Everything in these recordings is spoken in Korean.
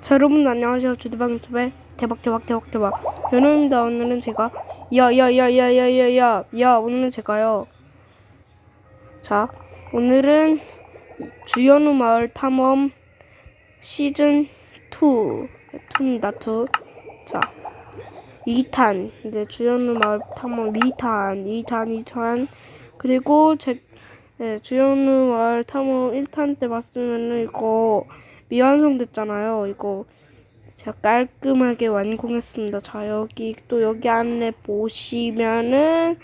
자 여러분 안녕하세요. 주드방 유튜브의 대박 대박 대박 대박. 연우입니다 오늘은 제가 야야야야야야야 야 오늘은 제가요. 자 오늘은 주연우 마을 탐험 시즌 2 2입니다 2자 2탄 이제 주연우 마을 탐험 2탄 2탄 2탄. 그리고 제 네, 주연우 마을 탐험 1탄 때 봤으면은 이거 미완성 됐잖아요. 이거 제가 깔끔하게 완공했습니다. 자, 여기 또 여기 안에 보시면은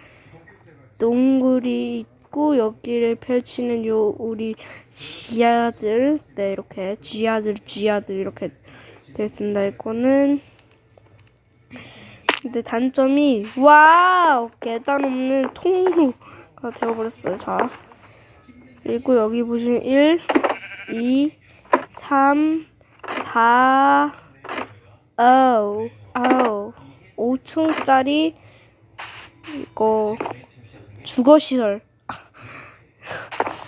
동굴이 있고 여기를 펼치는 요 우리 지하들 네 이렇게 지하들 지하들 이렇게 되어 있습니다. 이거는 근데 단점이 와우 계단 없는 통로가 되어버렸어요. 자 그리고 여기 보시면 1, 2, 3, 4, 오, 오, 5층짜리 이거 주거 시설.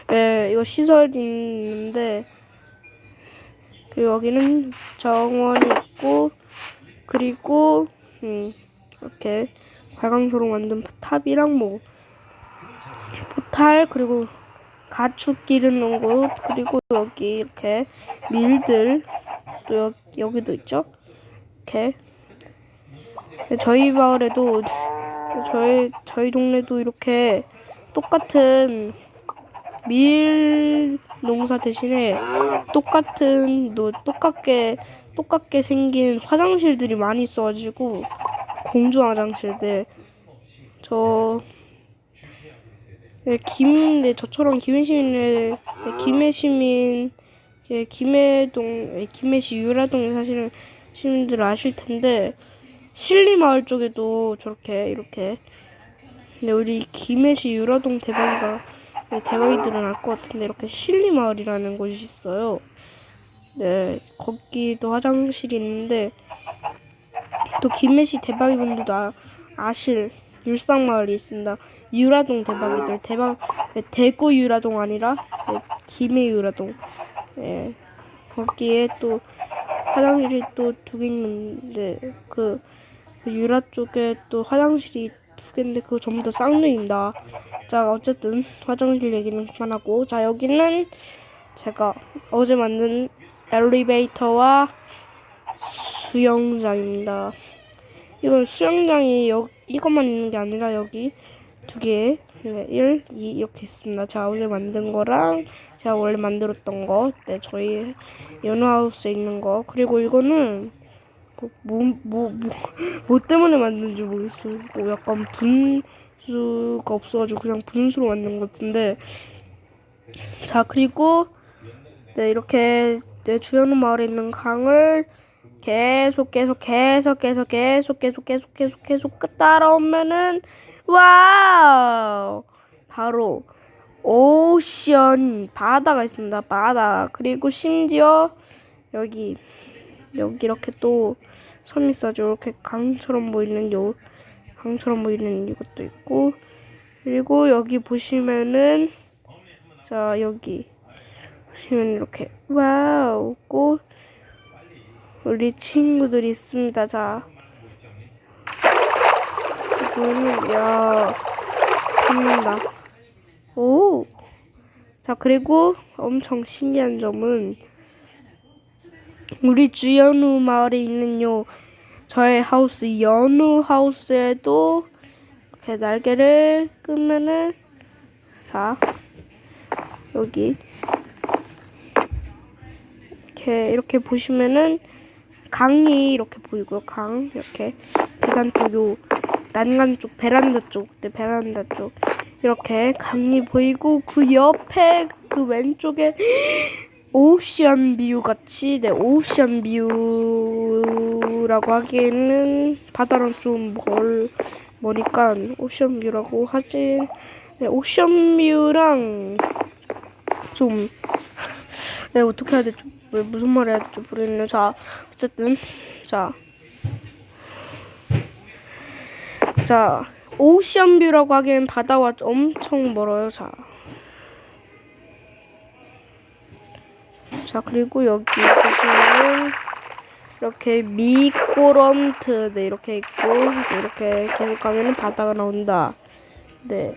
네, 이거 시설이 있는데 그리고 여기는 정원이 있고 그리고 음, 이렇게 발광소로 만든 탑이랑 뭐 포탈 그리고 가축 기르는 곳 그리고 여기 이렇게 밀들 또 여, 여기도 있죠? 이렇게. 저희 마을에도 저희 저희 동네도 이렇게 똑같은 밀 농사 대신에 똑같은 또 똑같게 똑같게 생긴 화장실들이 많이 있어가지고 공주 화장실들. 저 네, 김, 네, 저처럼 김해 시민을, 네, 김해 시민, 예, 김해동, 예, 김해시 유라동에 사시는 시민들 아실 텐데, 신리마을 쪽에도 저렇게, 이렇게, 근데 우리 김해시 유라동 대박이가, 네, 대박이들은 알 것 같은데, 이렇게 신리마을이라는 곳이 있어요. 네, 거기도 화장실이 있는데, 또 김해시 대박이 분들도 아, 아실 율상마을이 있습니다. 유라동 대박이들 대박. 네, 대구 유라동 아니라 네, 김해 유라동. 예. 거기에 또 화장실이 또 두 개 있는데 그, 그 유라 쪽에 또 화장실이 두 개인데 그거 전부 다 쌍둥이입니다. 자 어쨌든 화장실 얘기는 그만하고. 자 여기는 제가 어제 만든 엘리베이터와 수영장입니다. 이건 수영장이 여, 이것만 있는 게 아니라 여기 두 개, 네, 1, 2 이렇게 있습니다. 자, 오늘 만든 거랑 제가 원래 만들었던 거, 네, 저희 연어하우스에 있는 거, 그리고 이거는 뭐, 뭐, 뭐, 뭐, 뭐 때문에 만든지 모르겠어요. 뭐 약간 분수가 없어가지고 그냥 분수로 만든 것 같은데, 자, 그리고 네, 이렇게 네, 주연우 마을에 있는 강을 계속 계속 계속 계속 계속 계속 계속 계속 계속 따라오면은 와우. 바로 오션 바다가 있습니다. 바다. 그리고 심지어 여기 여기 이렇게 또 섬이 있어죠 이렇게 강처럼 보이는 요 강처럼 보이는 이것도 있고. 그리고 여기 보시면은 자 여기 보시면 이렇게 와우. 꽃. 우리 친구들이 있습니다. 자, 야 죽는다. 오, 자 그리고 엄청 신기한 점은 우리 주연우 마을에 있는 요 저의 하우스 연우 하우스에도 이렇게 날개를 끄면은 자 여기 이렇게 이렇게 보시면은 강이 이렇게 보이고요. 강 이렇게 계단 쪽요 난간 쪽 베란다 쪽, 네 베란다 쪽. 이렇게 강이 보이고 그 옆에 그 왼쪽에 오션 뷰 같이 네 오션 뷰라고 하기에는 바다랑 좀 멀 머니까 오션 뷰라고 하지. 네 오션 뷰랑 좀 네, 어떻게 해야 될지 왜 무슨 말 해야 될지 모르겠네요. 자, 어쨌든 자, 자 오션뷰라고 하기엔 바다와 엄청 멀어요. 자, 자 그리고 여기 보시면 이렇게 미꼬런트 네 이렇게 있고 이렇게 계속 가면은 바다가 나온다. 네.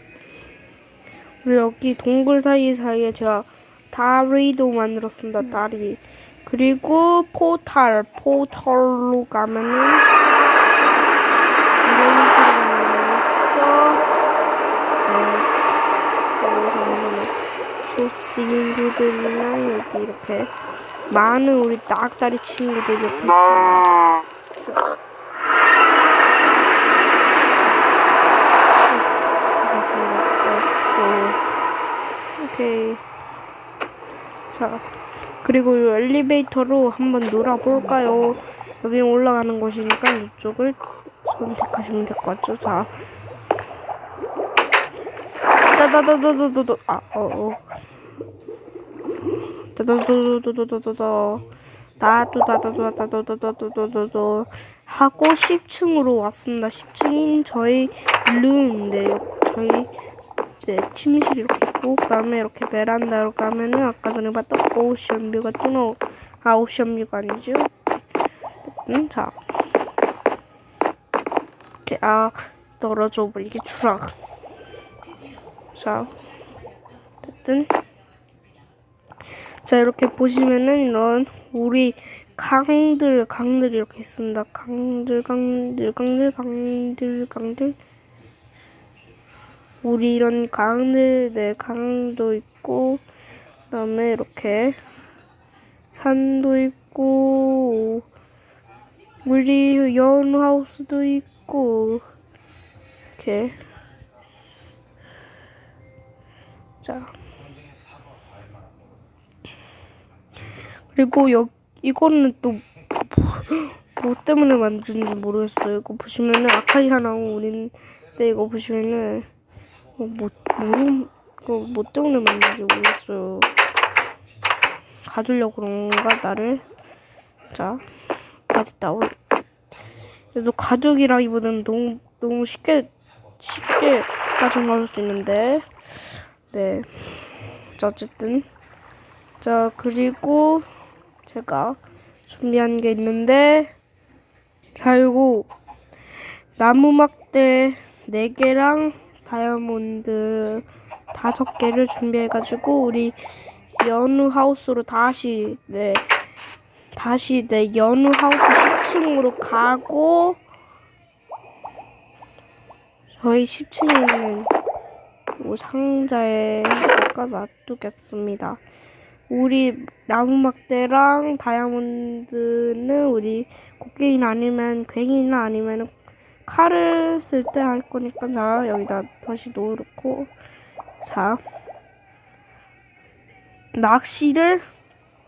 그리고 여기 동굴 사이사이에 제가 다리도 만들었습니다. 다리. 그리고 포탈 포털로 가면은 이런 식으로 있어. 네. 소 친구들이나 여기 이렇게 많은 우리 딱다리 친구들이 이렇게 있어요. 오케이. 자, 그리고 이 엘리베이터로 한번 놀아볼까요? 여기는 올라가는 곳이니까 이쪽을 선택하시면 될 것 같죠? 자. 따다다다다다다 아, 어, 어. 따다다다다다다다 다도다다다다다다다다다 하고 10층으로 왔습니다. 10층인 저희 룸인데 저희 네, 침실이 이렇게 있고 그다음에 이렇게 베란다로 가면은 아까 전에 봤던 오션 뷰가 또 나오 아 오션 뷰가 아니죠? 음, 자. 이렇게 아 떨어져 버리게 추락. 자. 어쨌든 자 이렇게 보시면은 이런 우리 강들 강들이 이렇게 있습니다. 강들 강들 강들 강들 강들. 우리 이런 강들 네 강도 있고 그다음에 이렇게 산도 있고 우리 연하우스도 있고 이렇게. 자 그리고 여 이거는 또 뭐 때문에 만든지 모르겠어요. 이거 보시면은 아카이아 나온 우린데 이거 보시면은 어, 뭐 모름 이거 뭐 때문에 만든지 모르겠어요. 가두려고 그런가 나를 자 가졌다. 그래도 가죽이라기보다는 너무 너무 쉽게 쉽게 가져갈 수 있는데 네. 자 어쨌든 자 그리고 제가 준비한 게 있는데 자 이거 나무 막대 4개랑 다이아몬드 5개를 준비해가지고 우리 연우 하우스로 다시 네 다시 네 연우 하우스 10층으로 가고 저희 10층에 있는 뭐 상자에 깎아서 놔두겠습니다. 우리 나무막대랑 다이아몬드는 우리 곡괭이나 아니면 괭이나 아니면 칼을 쓸 때 할 거니까 자 여기다 다시 놓고 자 낚시를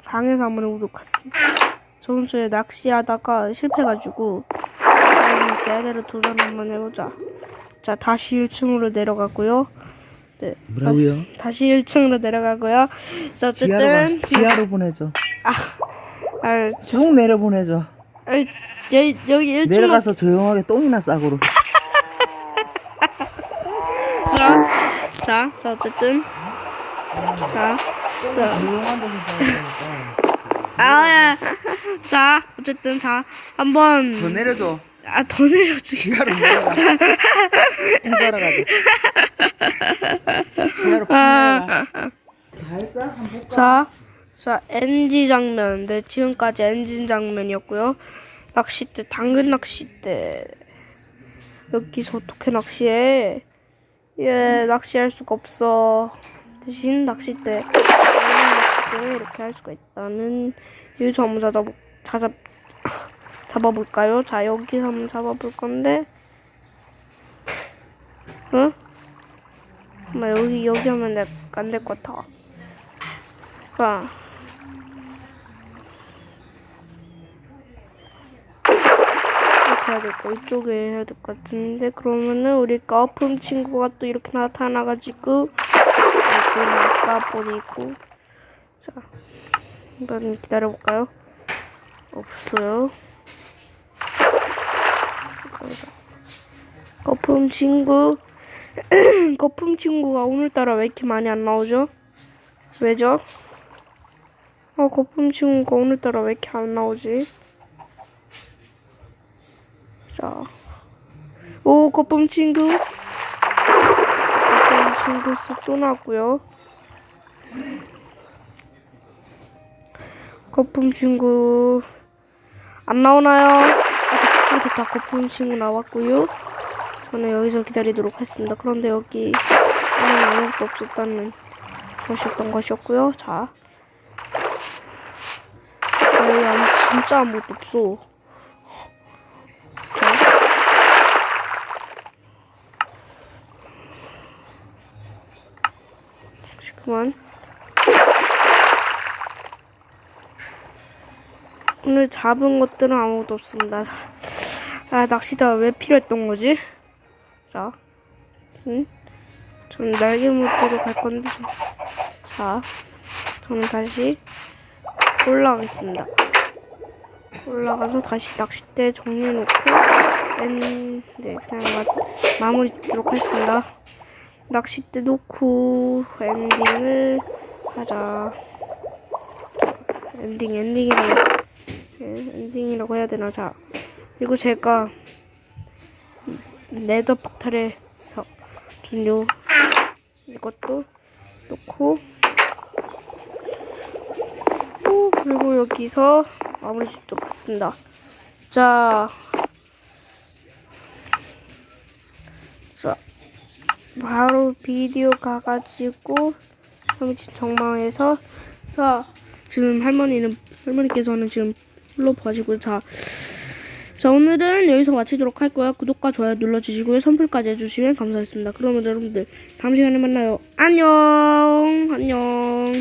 강에서 한번 해보도록 하겠습니다. 저번 주에 낚시하다가 실패가지고 제대로 도전 한번 해보자. 자 다시 1층으로 내려가고요. 네. 뭐라고요? 다시 1층으로 내려가고요. 자, 지하로 어쨌든 가, 지하로 보내줘. 아, 쭉 내려 보내줘. 아, 여, 여기 1층 내려가서 조용하게 똥이나 싸고로. 자, 자, 자, 어쨌든 자, 자, 아, 야. 자, 어쨌든 자, 한번 더 내려줘. 아, 더 내려주기. 지하로 내려가. 해설하러 가자. 지하로 아. 팍 내려가. 다 했어? 한번 볼까? 자, 자, NG 장면. 네, 지금까지 엔진 장면이었고요. 낚싯대, 당근 낚싯대. 여기서 어떻게 낚시해? 예, 낚시할 수가 없어. 대신 낚싯대. 낚싯대 이렇게 할 수가 있다는 한번 찾아보, 찾아, 잡아볼까요? 자, 여기서 한번 잡아볼 건데. 응? 엄마, 여기, 여기 하면 안 될 것 같아. 자. 이렇게 해야 될거 이쪽에 해야 될 것 같은데 그러면은 우리 까품 친구가 또 이렇게 나타나가지고 이렇게 낚아버리고 자 한번 기다려볼까요? 없어요 거품 친구 거품 친구가 오늘따라 왜 이렇게 많이 안 나오죠? 왜죠? 어, 거품 친구가 오늘따라 왜 이렇게 안 나오지? 자. 오, 거품 친구스. 거품 친구스 또 나왔고요. 거품 친구 안 나오나요? 됐다. 거품 친구 나왔고요. 저는 여기서 기다리도록 하겠습니다. 그런데 여기 안에는 아무것도 없었다는 것이었던 것이었고요. 자. 여기 아무 진짜 아무것도 없어. 자. 그만. 오늘 잡은 것들은 아무것도 없습니다. 아, 낚시가 왜 필요했던 거지? 자, 응? 저는 날개 못으로 갈 건데. 자, 저는 다시 올라가겠습니다. 올라가서 다시 낚싯대 정리해놓고, 엔, 네, 그냥 마, 마무리 짓도록 하겠습니다. 낚싯대 놓고, 엔딩을 하자. 엔딩, 엔딩이라고, 네, 엔딩이라고 해야 되나, 자. 그리고 제가, 네더 박탈에서 준 요, 이것도 놓고, 오, 그리고 여기서 마무리 짓도록 하겠습니다. 자, 자, 바로 비디오 가가지고 형집 정방에서 자 지금 할머니는 할머니께서는 지금 불러가지고 자. 자 오늘은 여기서 마치도록 할 거예요. 구독과 좋아요 눌러주시고요. 선풀까지 해주시면 감사하겠습니다. 그러면 여러분들 다음 시간에 만나요. 안녕 안녕